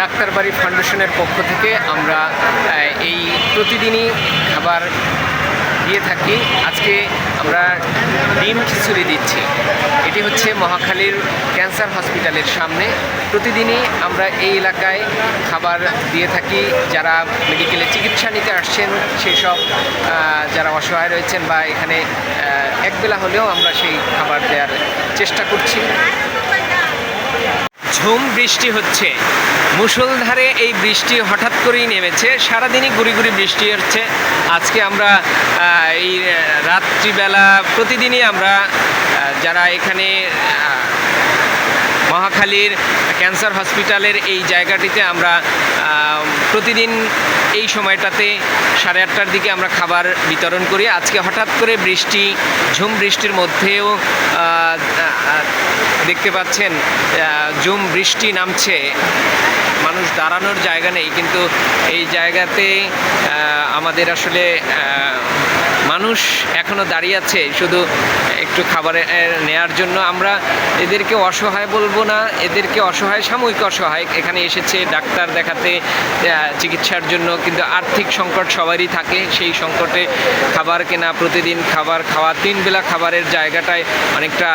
ডাক্তারবাড়ি ফাউন্ডেশনের পক্ষ থেকে আমরা এই প্রতিদিনই খাবার দিয়ে থাকি। আজকে আমরা ডিম খিচুড়ি দিচ্ছি। এটি হচ্ছে মহাখালীর ক্যান্সার হসপিটালের সামনে। প্রতিদিনই আমরা এই এলাকায় খাবার দিয়ে থাকি। যারা মেডিকেলে চিকিৎসা নিতে আসছেন, সেসব যারা অসহায় রয়েছেন বা এখানে একবেলা হলেও আমরা সেই খাবার দেওয়ার চেষ্টা করছি। ঝুম বৃষ্টি হচ্ছে। মুষলধারে এই বৃষ্টি হঠাৎ করেই নেমেছে। সারাদিনই গুড়ি গুড়ি বৃষ্টি হচ্ছে। আজকে আমরা এই রাত্রিবেলা প্রতিদিনই আমরা যারা এখানে মহাখালীর ক্যান্সার হসপিটালের এই জায়গাটিতে আমরা প্রতিদিন এই সময়টাতে সাড়ে আটটার দিকে আমরা খাবার বিতরণ করি। আজকে হঠাৎ করে বৃষ্টি, ঝুম বৃষ্টির মধ্যেও দেখতে পাচ্ছেন জুম বৃষ্টি নামছে। মানুষ দাঁড়ানোর জায়গা নেই কিন্তু এই জায়গাতে আমাদের আসলে মানুষ এখনও দাঁড়িয়ে আছে শুধু একটু খাবার নেয়ার জন্য। আমরা এদেরকে অসহায় বলব না, এদেরকে অসহায়, সাময়িক অসহায়। এখানে এসেছে ডাক্তার দেখাতে চিকিৎসার জন্য, কিন্তু আর্থিক সংকট সবারই থাকে। সেই সংকটে খাবার কেনা প্রতিদিন, খাবার খাওয়া, তিন বেলা খাবারের জায়গাটায় অনেকটা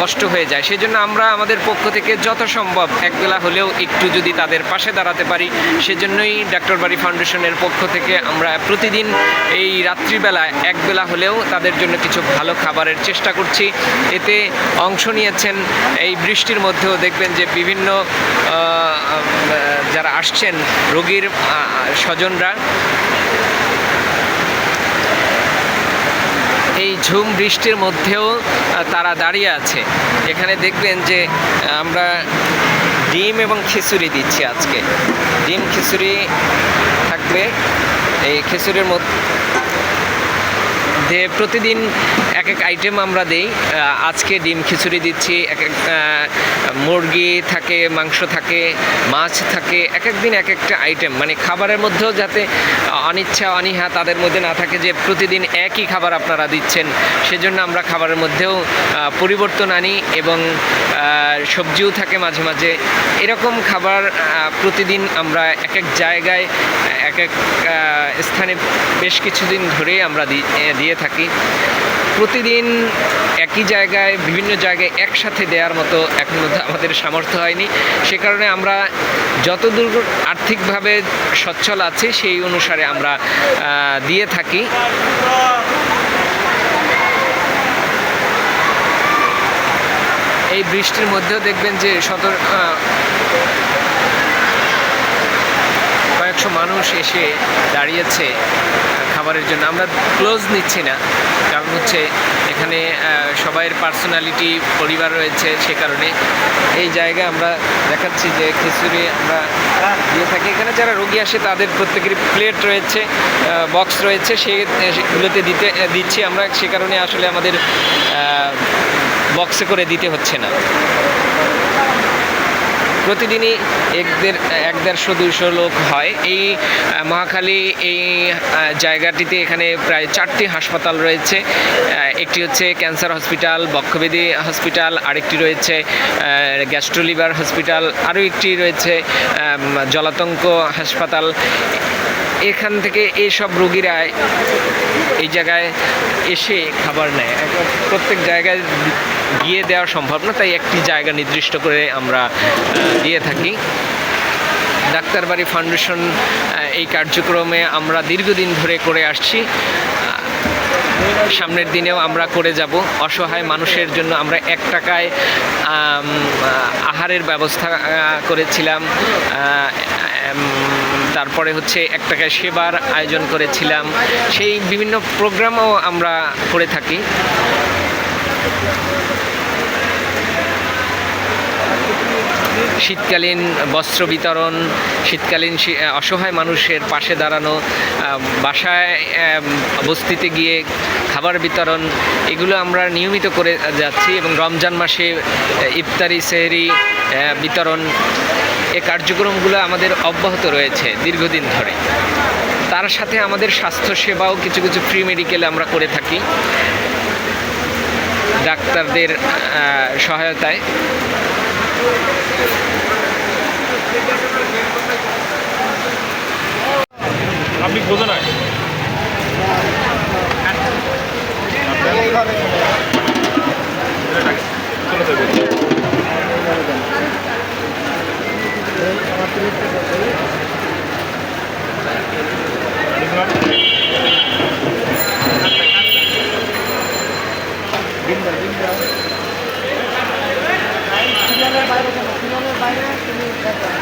কষ্ট হয়ে যায়। সেই জন্য আমরা আমাদের পক্ষ থেকে যত সম্ভব একবেলা হলেও একটু যদি তাদের পাশে দাঁড়াতে পারি, সেজন্যই ডাক্তারবাড়ি ফাউন্ডেশনের পক্ষ থেকে আমরা প্রতিদিন এই রাত্রিবেলায় একবেলা হলেও তাদের জন্য কিছু ভালো খাবারের চেষ্টা করছি। এতে অংশ নিয়েছেন এই বৃষ্টির মধ্যেও দেখবেন যে বিভিন্ন যারা আসছেন রোগীর স্বজনরা। এই ঝুম বৃষ্টির মধ্যেও তারা দাঁড়িয়ে আছে। এখানে দেখবেন যে আমরা ডিম এবং খিচুড়ি দিচ্ছি আজকে। ডিম, খিচুড়ি থাকবে। এই খিচুড়ির মধ্যে যে প্রতিদিন এক এক আইটেম আমরা দেই। আজকে ডিম খিচুড়ি দিচ্ছি এক এক মুরগি থাকে, মাংস থাকে, মাছ থাকে এক এক দিন এক একটা আইটেম মানে খাবারের মধ্যেও যাতে অনিচ্ছা, অনীহা তাদের মধ্যে না থাকে যে প্রতিদিন একই খাবার আপনারা দিচ্ছেন, সেজন্য আমরা খাবারের মধ্যেও পরিবর্তন আনি এবং সবজিও থাকে মাঝে মাঝে। এরকম খাবার প্রতিদিন আমরা এক এক জায়গায় এক এক স্থানে বেশ কিছুদিন ধরেই আমরা দিয়ে থাকি। প্রতিদিন একই জায়গায়, বিভিন্ন জায়গায় একসাথে দেওয়ার মতো এখনও আমাদের সামর্থ্য হয়নি। সে কারণে আমরা যতদূর আর্থিকভাবে সচ্ছল আছে, সেই অনুসারে আমরা দিয়ে থাকি। এই বৃষ্টির মধ্যেও দেখবেন যে সতর কয়েকশো মানুষ এসে দাঁড়িয়েছে। খাবারের জন্য। আমরা ক্লোজ নিচ্ছি না। কারণ হচ্ছে এখানে সবাইয়ের পার্সোনালিটি পরিবার রয়েছে সে কারণে। এই জায়গায় আমরা দেখাচ্ছি যে খিচুড়ি আমরা দিয়ে থাকি। এখানে যারা রোগী আসে, তাদের প্রত্যেকেরই প্লেট রয়েছে বক্স রয়েছে। সেগুলোতে দিতে, দিচ্ছি আমরা। সে কারণে আসলে আমাদের বক্সে করে দিতে হচ্ছে না। প্রতিদিনই এক দেড় এক দেড়শো দুইশো লোক হয়। এই মহাখালী এই জায়গাটিতে এখানে প্রায় চারটি হাসপাতাল রয়েছে। একটি হচ্ছে ক্যান্সার হসপিটাল বক্ষবেদী হসপিটাল, আরেকটি রয়েছে গ্যাস্ট্রোলিভার হসপিটাল, আরও একটি রয়েছে জলাতঙ্ক হাসপাতাল। এখান থেকে এইসব রোগীরা এই জায়গায় এসে খাবার নেয়। প্রত্যেক জায়গায় গিয়ে দেওয়া সম্ভব না, তাই একটি জায়গা নির্দিষ্ট করে আমরা দিয়ে থাকি। ডাক্তারবাড়ি ফাউন্ডেশন এই কার্যক্রমে আমরা দীর্ঘদিন ধরে করে আসছি। সামনের দিনেও আমরা করে যাব। অসহায় মানুষের জন্য আমরা এক টাকায় আহারের ব্যবস্থা করেছিলাম। তারপরে হচ্ছে এক টাকায় সেবার আয়োজন করেছিলাম। সেই বিভিন্ন প্রোগ্রামও আমরা করে থাকি। শীতকালীন বস্ত্র বিতরণ, শীতকালীন অসহায় মানুষের পাশে দাঁড়ানো বাসায় বস্তিতে গিয়ে খাবার বিতরণ, এগুলো আমরা নিয়মিত করে যাচ্ছি এবং রমজান মাসে ইফতারি, সেহরি বিতরণ, এ কার্যক্রমগুলো আমাদের অব্যাহত রয়েছে দীর্ঘদিন ধরে। তার সাথে আমাদের স্বাস্থ্য সেবাও কিছু কিছু ফ্রি মেডিকেল আমরা করে থাকি। ডাক্তারদের সহায়তায়। আপনি বোঝেন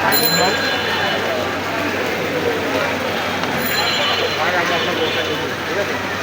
কার দেবেন